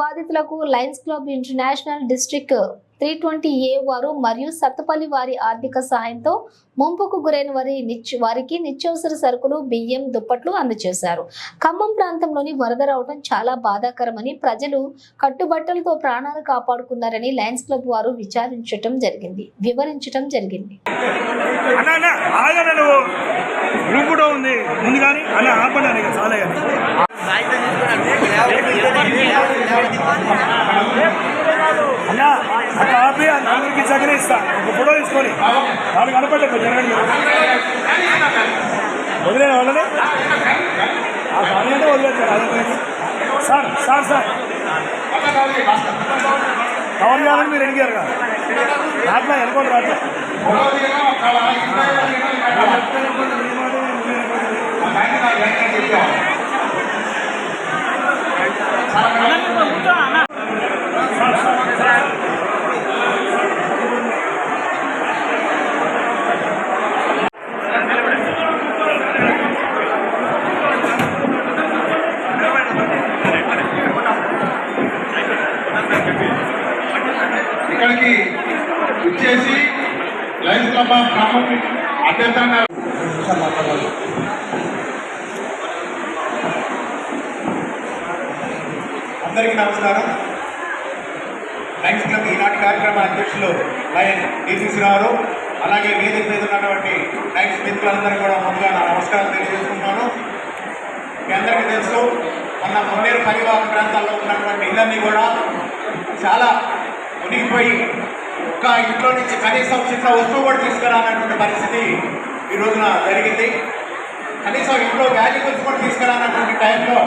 బాధితులకు lions club international district three twenty A వారు మరియు సత్తపల్లి వారి ఆర్థిక సాయంతో ముంపుకు గురైన వారి వారికి నిత్యావసర సరుకులు బియ్యం దుప్పట్లు అందజేశారు. ఖమ్మం ప్రాంతంలోని వరద రావడం చాలా బాధాకరమని ప్రజలు కట్టుబట్టలతో ప్రాణాలు కాపాడుకున్నారని లయన్స్ క్లబ్ వారు విచారించటం జరిగింది. వివరించటం జరిగింది. ఉంది. కానీ అన్న ఆపడానికి చాలా అన్న అక్కడ ఆపి ఆ నలుగురికి చక్కనే ఇస్తా. ఒక ఫోటో తీసుకొని. వాళ్ళు కనపడ్డ జరగండి వదిలేదు వాళ్ళని? ఆ కానీ అంటే వదిలేస్తారు అదే సార్ సార్ సార్. కవర్ చేయాలని మీరు అడిగారు కదా. రాట్లా ఎనుకోండి రాట్లా. ఇక్కడికి 那你粉红色啊。ఉన్నటువంటి మిత్రులందరూ కూడా ముందుగా నా నమస్కారం తెలియజేసుకుంటున్నాను మీ అందరికీ తెలుసు మన మున్నేరు పరివాహక ప్రాంతాల్లో ఉన్నటువంటి ఇళ్ళన్నీ కూడా చాలా మునిగిపోయి ఒక్క ఇంట్లో నుంచి కనీసం చిన్న వస్తువు కూడా తీసుకురానటువంటి పరిస్థితి ఈ రోజున జరిగింది. కనీసం ఇంట్లో వాల్యుబుల్స్ కూడా తీసుకురానటువంటి టైంలో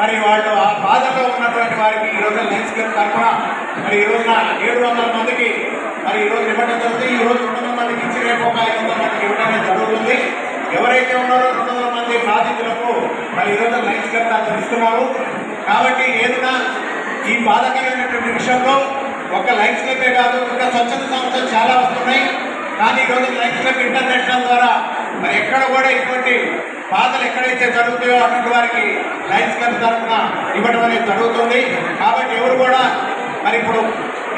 మరి వాళ్ళు ఆ బాధలో ఉన్నటువంటి వారికి ఈ రోజున లెన్స్ తరఫున మరి ఈ రోజున ఏడు వందల మందికి మరి ఈ రోజు ఇవ్వడం జరుగుతుంది ఈ రోజు రెండు వందల మందికి ఇచ్చి రేపు ఒక ఐదు వందల మందికి ఇవ్వడం జరుగుతుంది. ఎవరైతే ఉన్నారో రెండు వందల మంది బాధితులకు మరి ఈ రోజు లైన్స్ క్లబ్ ఇస్తున్నారు కాబట్టి ఏదైనా ఈ బాధకరమైనటువంటి విషయంలో ఒక లైన్స్ క్లబే కాదు ఇంకా స్వచ్ఛంద సంస్థలు చాలా వస్తున్నాయి. కానీ ఈరోజు లైన్స్ క్లబ్ ఇంటర్నేషనల్ ద్వారా మరి ఎక్కడ కూడా ఇటువంటి బాధలు ఎక్కడైతే జరుగుతాయో అటువంటి వారికి లైన్స్ క్లబ్ తరఫున ఇవ్వడం అనేది జరుగుతుంది. కాబట్టి ఎవరు కూడా మరి ఇప్పుడు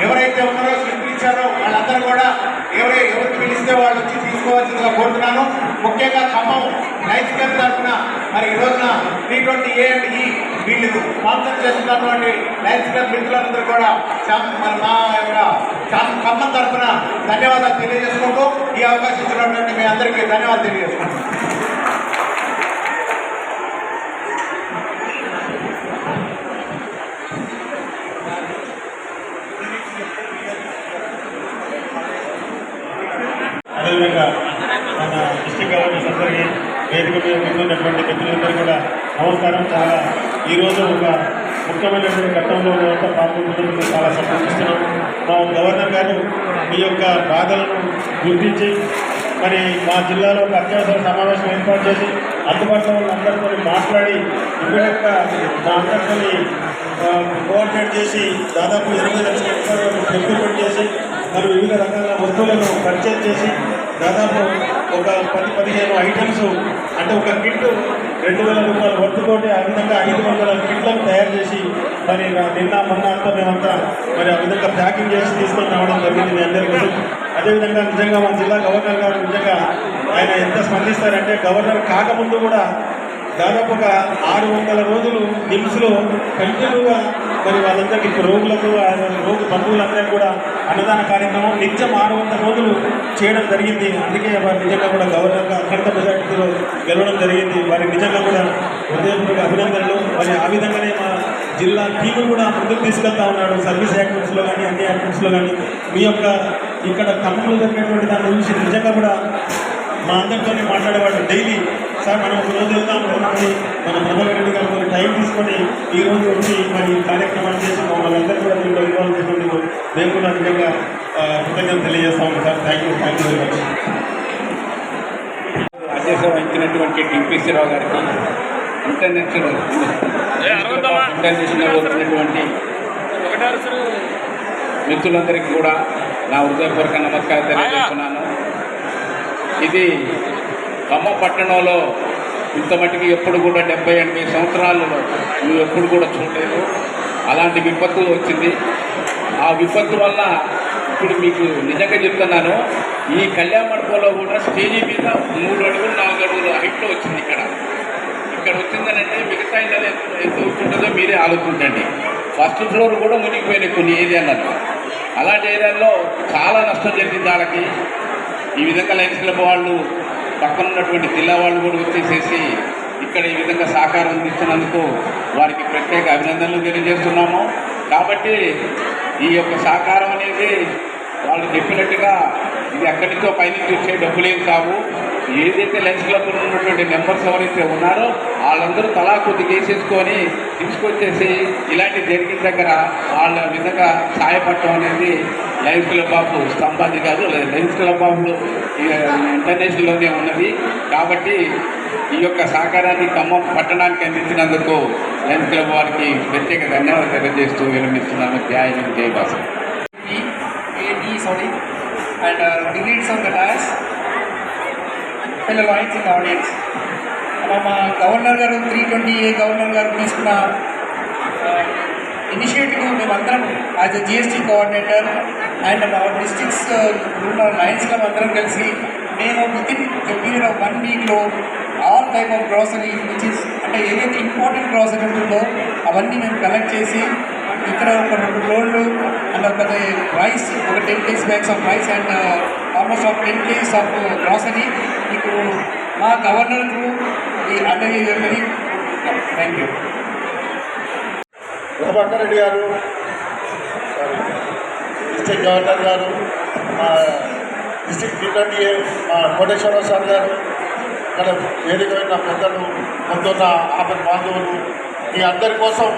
ఎవరైతే ఉన్నారో ఇచ్చారో వాళ్ళందరూ కూడా ఎవరై ఎవరికి పిలిస్తే వాళ్ళు వచ్చి తీసుకోవాల్సిందిగా కోరుతున్నాను. ముఖ్యంగా ఖమ్మం లైన్స్ క్లబ్ తరఫున మరి ఈ రోజున త్రీ ట్వంటీ ఏ అండ్ ఈ వీళ్ళు స్పాన్సర్ చేస్తున్నటువంటి లైన్స్ క్లబ్ మిత్రులందరూ కూడా మరి మా యొక్క ఖమ్మం తరఫున ధన్యవాదాలు తెలియజేసుకుంటూ ఈ అవకాశం ఇచ్చినటువంటి మీ అందరికీ ధన్యవాదాలు తెలియజేసుకుంటాం అదేవిధంగా మన డిస్టిక్ గవర్నర్స్ అందరికీ వేదిక మీద కూర్చున్నటువంటి మిత్రులందరూ కూడా నమస్కారం చాలా ఈరోజు ఒక ముఖ్యమైనటువంటి ఘట్టంలో మేమంతా పాల్గొంటున్నందుకు చాలా సంతోషిస్తున్నాం. మా గవర్నర్ గారు మీ యొక్క బాధలను గుర్తించి మరి మా జిల్లాలో ఒక అత్యవసర సమావేశం ఏర్పాటు చేసి అందుబాటులో ఉన్న అందరితో మాట్లాడి ఇమీడియట్గా మా అందరితో కోఆర్డినేట్ చేసి దాదాపు ఇరవై లక్షల ఎక్విప్మెంట్ చేసి మరి వివిధ రకాల వస్తువులను పర్చేజ్ చేసి దాదాపు ఒక పది పదిహేను ఐటమ్స్ అంటే ఒక కిట్ రెండు వేల రూపాయల వర్తుతోటి ఆ విధంగా ఐదు వందల కిట్లను తయారు చేసి మరి నా- నిన్న మొన్న అంతా మేమంతా మరి ఆ విధంగా ప్యాకింగ్ చేసి తీసుకొని రావడం జరిగింది మీ అందరి కోసం అదేవిధంగా నిజంగా మా జిల్లా గవర్నర్ గారు నిజంగా ఆయన ఎంత స్పందిస్తారంటే గవర్నర్ కాకముందు కూడా దాదాపు ఒక ఆరు వందల రోజులు నిమ్స్లో కంటిన్యూగా మరి వాళ్ళందరికీ ఇప్పుడు రోగులకు రోగు బంధువులందరికీ కూడా అన్నదాన కార్యక్రమం నిత్యం ఆరు వందల రోజులు చేయడం జరిగింది. అందుకే వారు నిజంగా కూడా గవర్నర్గా అఖండ మెజార్టీలో గెలవడం జరిగింది. వారి నిజంగా కూడా హృదయపూర్వక అభినందనలు. మరి ఆ విధంగానే మా జిల్లా టీము కూడా ముందుకు తీసుకెళ్తా ఉన్నాడు. సర్వీస్ యాక్టివిటీస్లో కానీ అన్ని యాక్టివిటీస్లో కానీ. మీ యొక్క ఇక్కడ ఖమ్మంలో జరిగినటువంటి దాని గురించి నిజంగా కూడా మా అందరితోనే మాట్లాడేవాడు డైలీ. సార్ మనం ఒక రోజు వెళ్తాం రోజు మన ప్రభాకర్ రెడ్డి గారు కొన్ని టైం తీసుకొని ఈ రోజు వచ్చి మరి ఈ కార్యక్రమాన్ని చేసి మమ్మల్ని అందరూ కూడా దీంట్లో ఇన్వాల్వ్ చేసినందుకు మేము కూడా నిజంగా ఆ, కృతజ్ఞతలు తెలియజేస్తాము sir thank you thank you very much వహించినటువంటి టిపిసి రావు గారికి ఇంటర్నేషనల్ ఇంటర్నేషనల్ వచ్చినటువంటి మిత్రులందరికీ కూడా నా హృదయపూర్వక నమస్కారం తెలియజేస్తున్నాను. ఇది ఖమ్మం పట్టణంలో ఇంత మటుకు ఎప్పుడు కూడా డెబ్బై ఎనభై సంవత్సరాలలో నువ్వు ఎప్పుడు కూడా చూడలేదు. అలాంటి విపత్తు వచ్చింది. ఆ విపత్తు వల్ల ఇప్పుడు మీకు నిజంగా చెప్తున్నాను ఈ కళ్యాణ మండపంలో కూడా స్టేజీ మీద మూడు అడుగులు నాలుగు అడుగులు హైట్లో వచ్చింది ఇక్కడ. ఇక్కడ వచ్చిందనంటే మిగతా ఇళ్ళ ఎంత ఉంటుందో మీరే ఆలోచించండి. ఫస్ట్ ఫ్లోర్ కూడా మునిగిపోయినాయి కొన్ని ఏరియాలలో. అలాంటి ఏరియాల్లో చాలా నష్టం జరిగింది వాళ్ళకి. ఈ విధంగా లైన్స్ క్లబ్ వాళ్ళు పక్కన ఉన్నటువంటి జిల్లా వాళ్ళు కూడా వచ్చేసేసి ఇక్కడ ఈ విధంగా సహకారం అందించినందుకు వారికి ప్రత్యేక అభినందనలు తెలియజేస్తున్నాము. కాబట్టి ఈ యొక్క సహకారం అనేది వాళ్ళు చెప్పినట్టుగా ఇది ఎక్కడితో పైనుంచి వచ్చే డబ్బులేం కావు. ఏదైతే లెన్స్ క్లబ్లో ఉన్నటువంటి మెంబర్స్ ఎవరైతే ఉన్నారో వాళ్ళందరూ తలా కొద్దిగా కేసేసుకొని తీసుకొచ్చేసి ఇలాంటి జరిగిన దగ్గర వాళ్ళ విధంగా సహాయపడటం అనేది లైఫ్ క్లబ్ ఆఫ్ స్తంభాది కాదు లైన్స్ క్లబ్ ఆఫ్ ఇంటర్నేషనల్లోనే ఉన్నది కాబట్టి ఈ యొక్క సహకారాన్ని ఖమ్మం పట్టణానికి అందించినందుకు లయన్స్ క్లబ్ వారికి ప్రత్యేక ధన్యవాదాలు తెలియజేస్తూ విరమిస్తున్నాను. జయ జై భాష AD, sorry, and uh, dignitaries of the dais, fellow lawyers మా గవర్నర్ గారు త్రీ ట్వంటీ ఏ గవర్నర్ గారు తీసుకున్న uh, ఇనిషియేటివ్ మేమందరం as a GST coordinator and మా డిస్ట్రిక్ట్స్ ఉన్న లైన్స్ క్లబ్ అందరం కలిసి మేము with in period of one వీక్లో all type of grocery which is అంటే ఏదైతే ఇంపార్టెంట్ గ్రాసరీ ఉంటుందో అవన్నీ మేము కలెక్ట్ చేసి ఇక్కడ ఒక రెండు లోన్లు అండ్ ఒక రైస్ ఒక ten KG bags of rice and almost of ten KGs of grocery మీకు మా గవర్నర్ త్రూ ఈ థ్యాంక్ యూ ప్రభాకర్ రెడ్డి గారు సారీ డిస్ట్రిక్ట్ గవర్నర్ గారు మా డిస్ట్రిక్ట్ డిప్యూటీఏ మా కోటేశ్వరరావు సార్ గారు ఇక్కడ వేదికమైన పెద్దలు ముందున్న ఆపద బాంధవులు మీ అందరి కోసం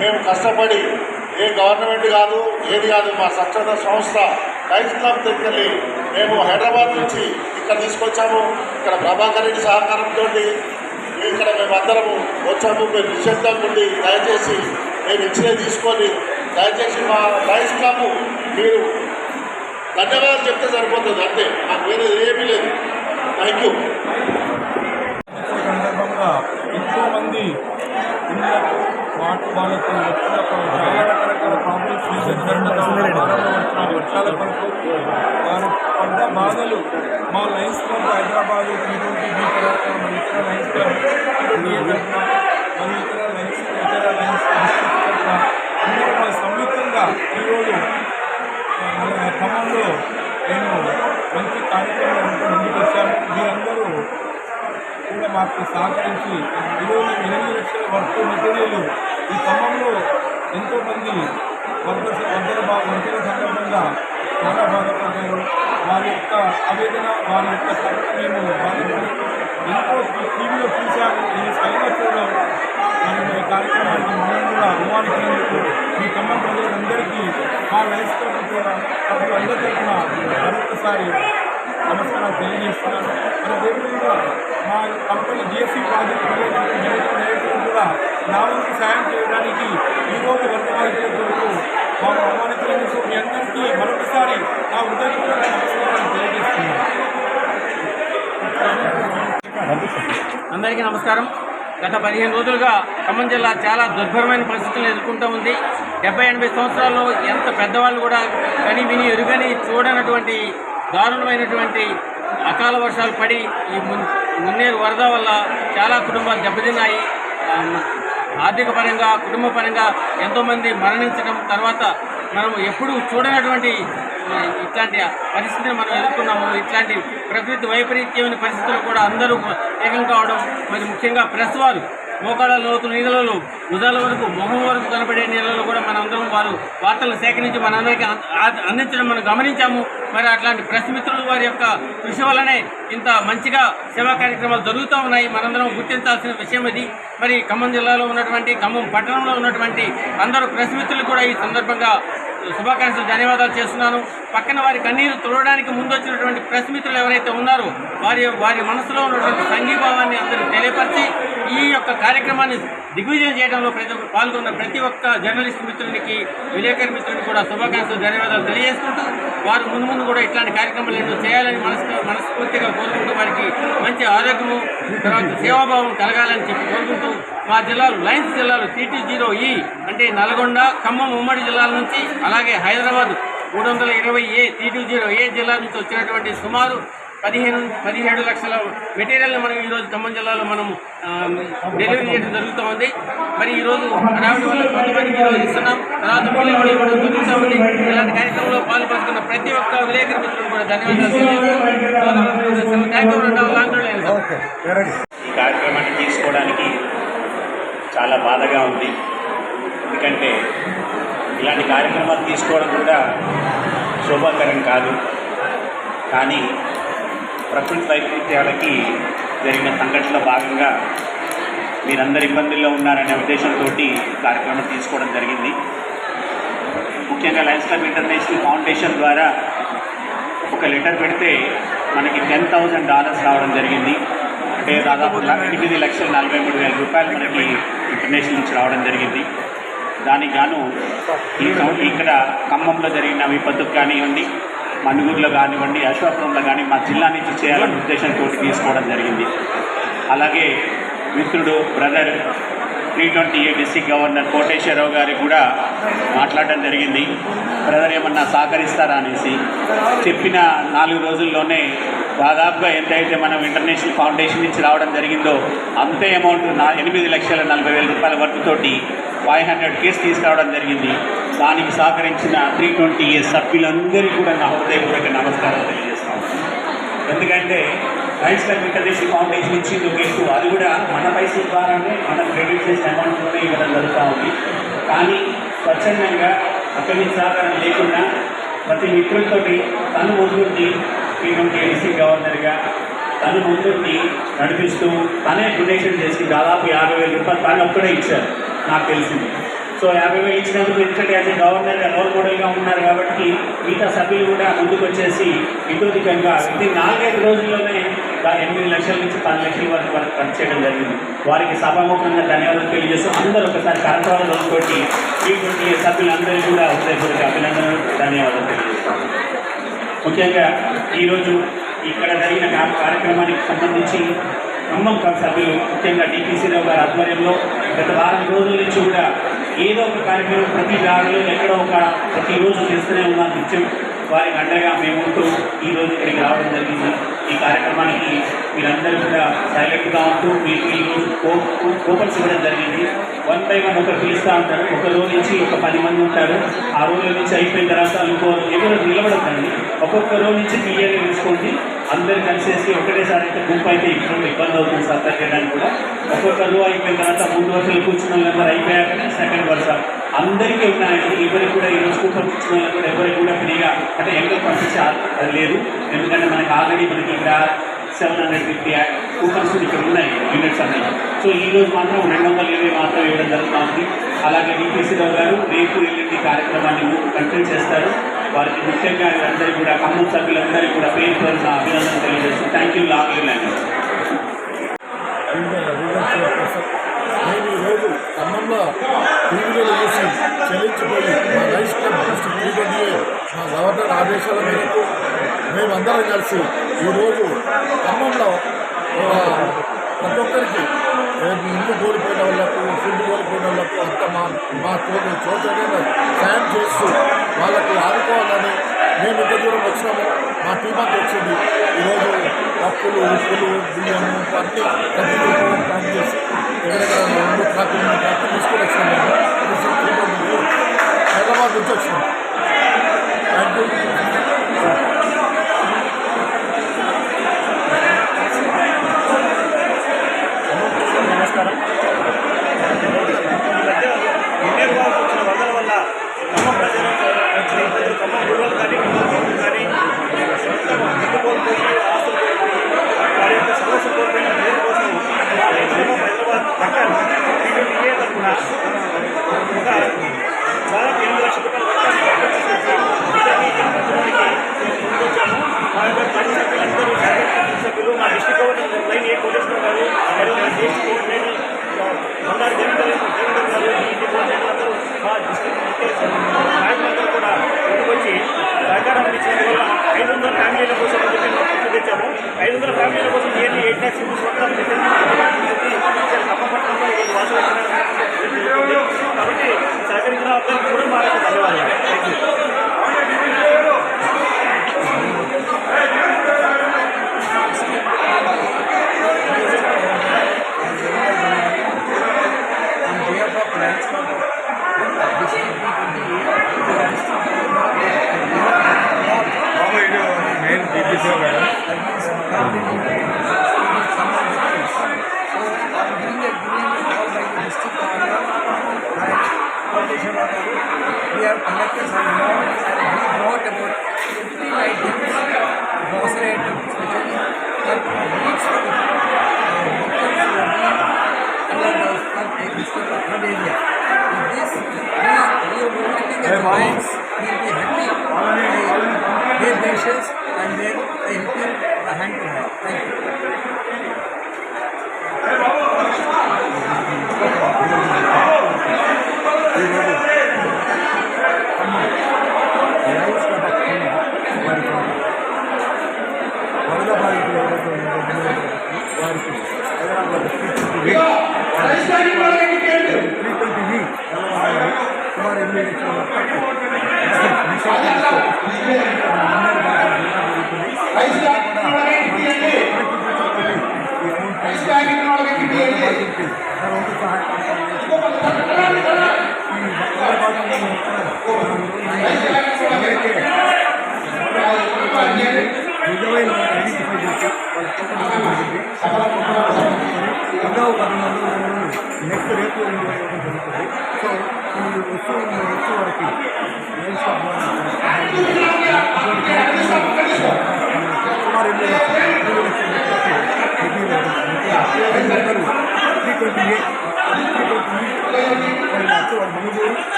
మేము కష్టపడి ఏ గవర్నమెంట్ కాదు ఏది కాదు మా స్వచ్ఛంద సంస్థ లైఫ్ క్లబ్ దగ్గరికి మేము హైదరాబాద్ నుంచి ఇక్కడ తీసుకొచ్చాము. ఇక్కడ ప్రభాకర్ రెడ్డి సహకారంతో ఇక్కడ మేమందరము వచ్చాము. మీరు నిశ్శబ్దం ఉండి దయచేసి మేము ఇచ్చినవి తీసుకొని దయచేసి మా లైఫ్ మీరు ధన్యవాదాలు చెప్తే సరిపోతుంది అంతే. మాకు వేరే ఏమీ లేదు. థ్యాంక్ యూ సందర్భంగా ఎంతో మంది వాళ్ళకు చాలా రకరకాల ప్రాబ్లమ్స్ వర్షాల కొరకు వారు పడ్డ బాధలు మా లైన్స్ క్లబ్ హైదరాబాద్ ఇటువంటి లైన్స్ క్లబ్ సహకరించి ఈరోజు ఎనిమిది లక్షల వర్క్ మెటీరియల్ ఈ క్రమంలో ఎంతోమంది వర్కర్స్ వర్గల బా వర్గల సందర్భంగా చాలా బాధపడ్డారు. వారి యొక్క ఆవేదన వారి యొక్క కథ మేము ఎంతో టీవీలో చూశాము. నేను స్వయంగా చూడడం మనం ఈ కార్యక్రమానికి మనం కూడా ఆహ్వానించినందుకు మీ ఖమ్మం ప్రజలందరికీ మా లైఫ్ తరఫున కూడా అందరి తరఫున మరొకసారి నమస్కారాలు తెలియజేస్తున్నాను. అదేవిధంగా మా కంపెనీ జిఎస్సీ ప్రాజెక్ట్ డైరెక్టర్ కూడా నా వంతు సాయం చేయడానికి ఈరోజు వర్తమానికుల మా ఆహ్వానించినందుకు మీ అందరికీ మరొకసారి నా హృదయపూర్వక నమస్కారాలు తెలియజేస్తున్నాను. అందరికీ నమస్కారం. గత పదిహేను రోజులుగా ఖమ్మం జిల్లా చాలా దుర్భరమైన పరిస్థితులను ఎదుర్కొంటూ ఉంది. డెబ్బై ఎనభై సంవత్సరాల్లో ఎంత పెద్దవాళ్ళు కూడా కని విని ఎరుగని చూడనటువంటి దారుణమైనటువంటి అకాల వర్షాలు పడి ఈ మున్ మున్నేరు వరద వల్ల చాలా కుటుంబాలు దెబ్బతిన్నాయి. ఆర్థిక పరంగా కుటుంబ పరంగా ఎంతోమంది మరణించడం తర్వాత మనం ఎప్పుడు చూడనటువంటి ఇట్లాంటి పరిస్థితిని మనం ఎదుర్కొన్నాము. ఇట్లాంటి ప్రకృతి వైపరీత్యమైన పరిస్థితులు కూడా అందరూ ఏకం కావడం మరి ముఖ్యంగా ప్రెస్ వారు మోకాళ్ళ లోతు నీళ్ళలో భుజాల వరకు మొహం వరకు కనబడే నీళ్ళలో కూడా మనందరం వారు వార్తలు సేకరించి మనందరికీ అందరికి అందించడం మనం గమనించాము. మరి అట్లాంటి ప్రెస్ మిత్రులు వారి యొక్క కృషి వల్లనే ఇంత మంచిగా సేవా కార్యక్రమాలు జరుగుతూ ఉన్నాయి. మనందరం గుర్తించాల్సిన విషయం ఇది. మరి ఖమ్మం జిల్లాలో ఉన్నటువంటి ఖమ్మం పట్టణంలో ఉన్నటువంటి అందరూ ప్రెస్ మిత్రులు కూడా ఈ సందర్భంగా శుభాకాంక్షలు ధన్యవాదాలు చేస్తున్నాను. పక్కన వారి కన్నీరు తుడవడానికి ముందు వచ్చినటువంటి ప్రెస్ మిత్రులు ఎవరైతే ఉన్నారో వారి వారి మనసులో ఉన్నటువంటి సంఘీభావాన్ని అందరూ తెలియపరిచి ఈ యొక్క కార్యక్రమాన్ని దిగ్విజయం చేయడంలో ప్రతి ఒక్క పాల్గొన్న ప్రతి ఒక్క జర్నలిస్ట్ మిత్రునికి విలేకరి మిత్రునికి కూడా శుభాకాంక్షలు ధన్యవాదాలు తెలియజేసుకుంటూ వారు ముందు ముందు కూడా ఇట్లాంటి కార్యక్రమాలు ఎన్నో చేయాలని మనసు మనస్ఫూర్తిగా కోరుకుంటూ వారికి మంచి ఆరోగ్యము తర్వాత సేవాభావం కలగాలని చెప్పి కోరుకుంటూ మా జిల్లాలు లయన్స్ జిల్లాలు టీటీ జీరో ఈ అంటే నల్గొండ ఖమ్మం ఉమ్మడి జిల్లాల నుంచి అలాగే హైదరాబాద్ మూడు వందల ఇరవై ఏ టీటీ జీరో ఏ జిల్లా నుంచి వచ్చినటువంటి సుమారు పదిహేను పదిహేడు లక్షల మెటీరియల్ని మనం ఈరోజు ఖమ్మం జిల్లాలో మనం డెలివరీ చేయడం జరుగుతూ ఉంది. మరి ఈరోజు హడావిడి వల్ల కొంతమందికి ఈరోజు ఇస్తున్నాం. తర్వాత మళ్ళీ కూడా ఇవ్వడం జరుగుతూ ఉంది ఇలాంటి కార్యక్రమంలో పాల్పంచుకున్న ప్రతి ఒక్క విలేకరి మిత్రులు కూడా ధన్యవాదాలు ఈ కార్యక్రమాన్ని తీసుకోవడానికి చాలా బాధగా ఉంది. ఎందుకంటే ఇలాంటి కార్యక్రమాలు తీసుకోవడం కూడా శోభాకరం కాదు. కానీ ప్రకృతి వైపరీత్యాలకి జరిగిన సంఘటనలో భాగంగా మీరందరు ఇబ్బందుల్లో ఉన్నారనే ఉద్దేశంతో కార్యక్రమం తీసుకోవడం జరిగింది. ముఖ్యంగా లయన్స్ క్లబ్ ఇంటర్నేషనల్ ఫౌండేషన్ ద్వారా ఒక లెటర్ పెడితే మనకి టెన్ థౌజండ్ డాలర్స్ రావడం జరిగింది. అంటే దాదాపు ఎనిమిది లక్షల నలభై మూడు వేల రూపాయలు మనకి ఇంటర్నేషనల్ నుంచి రావడం జరిగింది. దానికి గాను ఈ ఇక్కడ ఖమ్మంలో జరిగిన విపత్తుకు కానివ్వండి మనుగురులో కానివ్వండి అశ్వాపురంలో కానీ మా జిల్లా నుంచి చేయాలనే ఉద్దేశంతో తీసుకోవడం జరిగింది. అలాగే మిత్రుడు brother three twenty A district governor Koteswararao గారికి కూడా మాట్లాడడం జరిగింది. బ్రదర్ ఏమన్నా సహకరిస్తారా అనేసి. చెప్పిన నాలుగు రోజుల్లోనే దాదాపుగా ఎంతైతే మనం ఇంటర్నేషనల్ ఫౌండేషన్ నుంచి రావడం జరిగిందో అంతే అమౌంట్ నా ఎనిమిది లక్షల నలభై వేల రూపాయల వర్క్తోటి ఫైవ్ హండ్రెడ్ కేసు తీసుకురావడం జరిగింది. దానికి సహకరించిన త్రీ ట్వంటీ ఇయర్స్ సభ్యులందరికీ కూడా నా హృదయపూర్వక నమస్కారం తెలియజేస్తాను. ఎందుకంటే రైస్ క్లబ్ ఇంటర్నేషనల్ ఫౌండేషన్ నుంచి ఒక అది కూడా మన పైసల ద్వారానే మనం క్రెడిట్ చేసిన అమౌంట్లోనే ఇవ్వడం జరుగుతూ ఉంది. కానీ స్వచ్ఛందంగా అక్కడి నుంచి సహకారం లేకుండా ప్రతి మిత్రులతోటి తను ముందుండి శ్రీమంతి ఏసీ గవర్నర్గా తను ముందుండి నడిపిస్తూ తనే డొనేషన్ చేసి దాదాపు యాభై వేల రూపాయలు తను ఒక్కడే ఇచ్చారు. నాకు తెలిసింది. సో యాభై వేలు ఇచ్చినందుకు ఎందుకంటే యాజ్ గవర్నర్ రోల్ మోడల్గా ఉన్నారు కాబట్టి మిగతా సభ్యులు కూడా ముందుకు వచ్చేసి ఇతోధికంగా ఇది నాలుగైదు రోజుల్లోనే ఎనిమిది లక్షల నుంచి పది లక్షల వరకు వరకు పనిచేయడం జరిగింది. వారికి సభాముఖంగా ధన్యవాదాలు తెలియజేస్తూ అందరూ ఒకసారి కరతాలు రోజుకోటి ఈ ట్వంటీ సభ్యులందరికీ కూడా హృదయపూర్వక అభినందనలు ధన్యవాదాలు తెలియజేస్తాం. ముఖ్యంగా ఈరోజు ఇక్కడ జరిగిన కార్యక్రమానికి సంబంధించి ఖమ్మం సభ్యులు ముఖ్యంగా డిపిసి రావు గారి ఆధ్వర్యంలో గత వారం రోజుల నుంచి కూడా ఏదో ఒక కార్యక్రమం ప్రతి దారిలో ఎక్కడో ఒక ప్రతిరోజు చేస్తూనే ఉన్నాం నిత్యం. వారికి అండగా మేము ఉంటూ ఈరోజు ఇక్కడికి రావడం జరిగింది. ఈ కార్యక్రమానికి మీరందరూ కూడా సైలెంట్గా ఉంటూ మీకు ఈరోజు ఓపెన్స్ ఇవ్వడం జరిగింది. వన్ బై వన్ ఒకరు పిలుస్తూ ఉంటారు. ఒక రోజు నుంచి ఒక పది మంది ఉంటారు. ఆ రోజు నుంచి అయిపోయిన తర్వాత ఇంకో ఎవరు నిలబడద్దండి ఒక్కొక్క రోజు నుంచి క్లియర్గా తీసుకోండి. అందరు కలిసేసి ఒకటేసారి అయితే గుంపు అయితే ఇప్పుడు ఇబ్బంది అవుతుంది సార్ తగ్గడానికి కూడా. ఒక్కొక్కరు అయిపోయిన తర్వాత ముందు వర్షాలు కూర్చున్న వాళ్ళందరూ అయిపోయాకనే సెకండ్ వరుస అందరికీ ఉన్నాయండి ఎవరికి కూడా ఈరోజు కూర్చొని కూర్చున్న వాళ్ళు కూడా ఎవరికి కూడా ఫ్రీగా అంటే ఎంతో పంపించే లేదు. ఎందుకంటే మనకి ఆల్రెడీ మనకి ఇక్కడ సెవెన్ హండ్రెడ్ ఫిఫ్టీ కూపన్స్ ఇక్కడ ఉన్నాయి యూనిట్స్ అన్నీ సో ఈ రోజు మాత్రం రెండు వందల ఇరవై మాత్రం ఇవ్వడం జరుగుతుంది అలాగే డిపిసి రావు గారు రేపు ఎల్లుండి కార్యక్రమాన్ని కంటిన్యూ చేస్తారు. వారికి ముఖ్యంగా అందరికీ కూడా ఖమ్మం సభ్యులందరికీ కూడా పేరు పేరున అభినందన తెలియజేస్తూ థ్యాంక్ యూ లాంగ్ యూ ఖమ్మంలో టీవీలో చూసి చెల్లించిపోయి మా రైస్ మా గవర్నర్ ఆదేశాల మేరకు మేమందరం కలిసి ఈరోజు ఖమ్మంలో ప్రతి ఒక్కరికి ఇల్లు కోల్పోయిన వాళ్ళకు ఫుడ్ కోల్పోయిన వాళ్ళకు అంత మా మా తోటి చోట సాయం చేస్తూ వాళ్ళకి ఆదుకోవాలని మేము ఇంత దూరం వచ్చినాము. మా టీం అంతా వచ్చింది. ఈరోజు పప్పులు ఉప్పులు బియ్యము అన్నీ ప్రతి రూపాయలు ప్యాక్ చేసి ఎక్కడెక్కడ రెండు ట్రాక్లు మూడు ట్రాక్లు తీసుకొని వచ్చినాము హైదరాబాద్ నుంచి వచ్చినాం. Thank you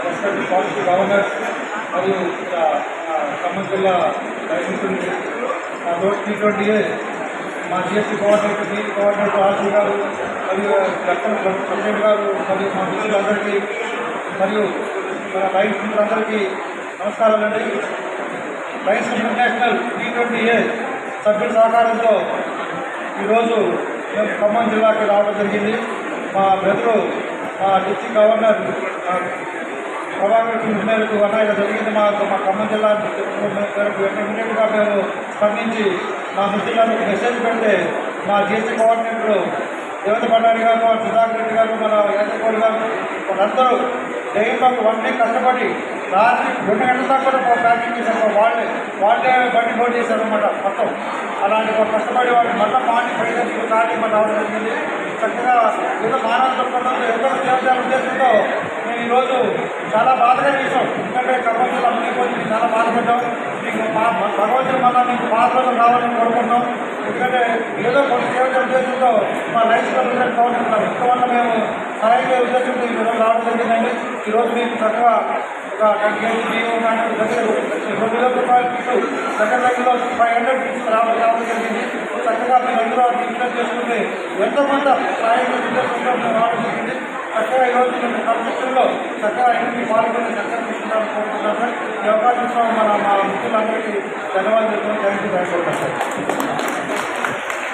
respect policy governor మరియు ఇక్కడ ఆ, ఖమ్మం జిల్లా రైతులు మా రోడ్ టీ ట్వంటీ మా GST coordinator T coordinator RC గారు మరియు లెక్కల ప్రెసిడెంట్ గారు మరియు మా మిత్రులందరికీ మరియు మన రైతు మిత్రులందరికీ నమస్కారాలండి rice international T twenty A సభ్యుల సహకారంతో ఈరోజు మేము ఖమ్మం జిల్లాకి రావడం జరిగింది. మా బ్రదరు మా డిస్టిక్ గవర్నర్ ప్రభాకర్ మేరకు అన్నయ్య జరిగింది. మా మా ఖమ్మం జిల్లా మేరకు ఇమీడియట్గా మేము స్పందించి మా మిత్రులను మెసేజ్ పెడితే మా జిఎస్టీ కోఆర్డినేటర్ దేవత భండారి గారు మా సుధాకర్ రెడ్డి గారు మన యాదగౌడ్ గారు వాళ్ళందరూ డైలీ వన్ కష్టపడి రాత్రి రెండు గంటల దాకా కూడా ప్యాకింగ్ చేశారు. వాళ్ళే వాళ్ళే బండి ఫోన్ చేశారు అనమాట మొత్తం. అలాంటి ఒక కష్టపడి వాళ్ళు మళ్ళీ మార్నింగ్ ఫైవ్ డేస్ కానీ మళ్ళీ రావడం జరిగింది చక్కగా ఏదో మానవ దృక్పథంతో ఎంతో సేవ ఉద్దేశంతో మేము ఈరోజు చాలా బాధగా చేసాం ఎందుకంటే ఖమ్మం జిల్లా మునిగిపోయి చాలా బాధపడ్డాం. మీకు మా భగవంతుడు మళ్ళీ మీకు పాత రావాలని కోరుకుంటాం ఎందుకంటే ఏదో కొంత సేవ ఉద్దేశంతో మా రైతు గవర్నమెంట్ గవర్నమెంట్ ఇంతవల్ల మేము సహాయం ఉద్దేశంతో ఈరోజు రావడం జరిగిందండి. ఈరోజు మీకు చక్కగా దగ్గర రెండు వేల రూపాయలు ఇస్తూ ఫైవ్ హండ్రెడ్ రావడం రావడం జరిగింది చక్కగా మీ దగ్గర బిజినెస్ చేసుకుంటే ఎంతో కొంత సాయం చేసే రావడం జరిగింది చక్కగా ఈరోజు మేము కన్స్ట్రక్షన్లో చక్కగా ఇంటికి పాల్గొని చక్కగా తీసుకున్నాను కోరుకుంటున్నాను సార్ ఈ అవకాశం ఇస్తాం మన మా మిత్రులందరికీ ధన్యవాదాలు thank you thank you sir